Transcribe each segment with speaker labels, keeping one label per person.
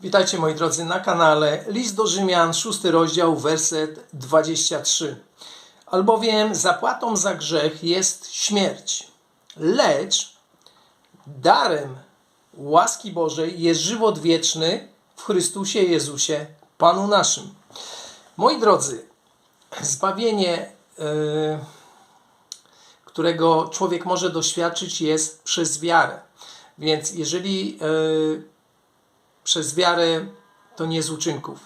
Speaker 1: Witajcie moi drodzy na kanale List do Rzymian, 6 rozdział, werset 23. Albowiem zapłatą za grzech jest śmierć, lecz darem łaski Bożej jest żywot wieczny w Chrystusie Jezusie, Panu naszym. Moi drodzy, zbawienie, yy, którego człowiek może doświadczyć, jest przez wiarę. Więc jeżeli yy, przez wiarę to nie z uczynków,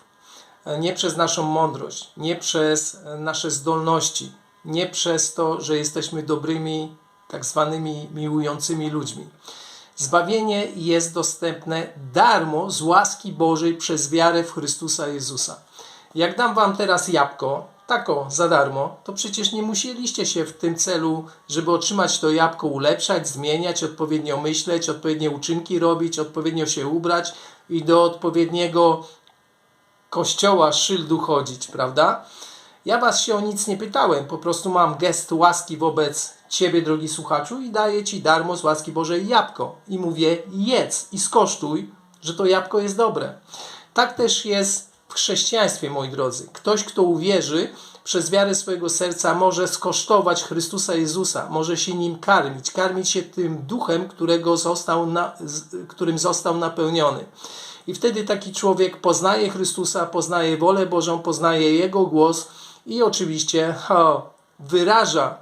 Speaker 1: nie przez naszą mądrość, nie przez nasze zdolności, nie przez to, że jesteśmy dobrymi, tak zwanymi miłującymi ludźmi. Zbawienie jest dostępne darmo z łaski Bożej przez wiarę w Chrystusa Jezusa. Jak dam wam teraz jabłko, tako za darmo, to przecież nie musieliście się w tym celu, żeby otrzymać to jabłko, ulepszać, zmieniać, odpowiednio myśleć, odpowiednie uczynki robić, odpowiednio się ubrać i do odpowiedniego kościoła, szyldu chodzić, prawda? Ja was się o nic nie pytałem, po prostu mam gest łaski wobec ciebie, drogi słuchaczu, i daję ci darmo z łaski Bożej jabłko. I mówię, jedz i skosztuj, że to jabłko jest dobre. Tak też jest chrześcijaństwie, moi drodzy. Ktoś, kto uwierzy, przez wiarę swojego serca może skosztować Chrystusa Jezusa, może się nim karmić, karmić się tym duchem, którego został na, którym został napełniony. I wtedy taki człowiek poznaje Chrystusa, poznaje wolę Bożą, poznaje Jego głos i oczywiście wyraża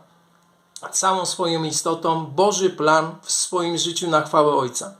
Speaker 1: całą swoją istotą Boży plan w swoim życiu na chwałę Ojca.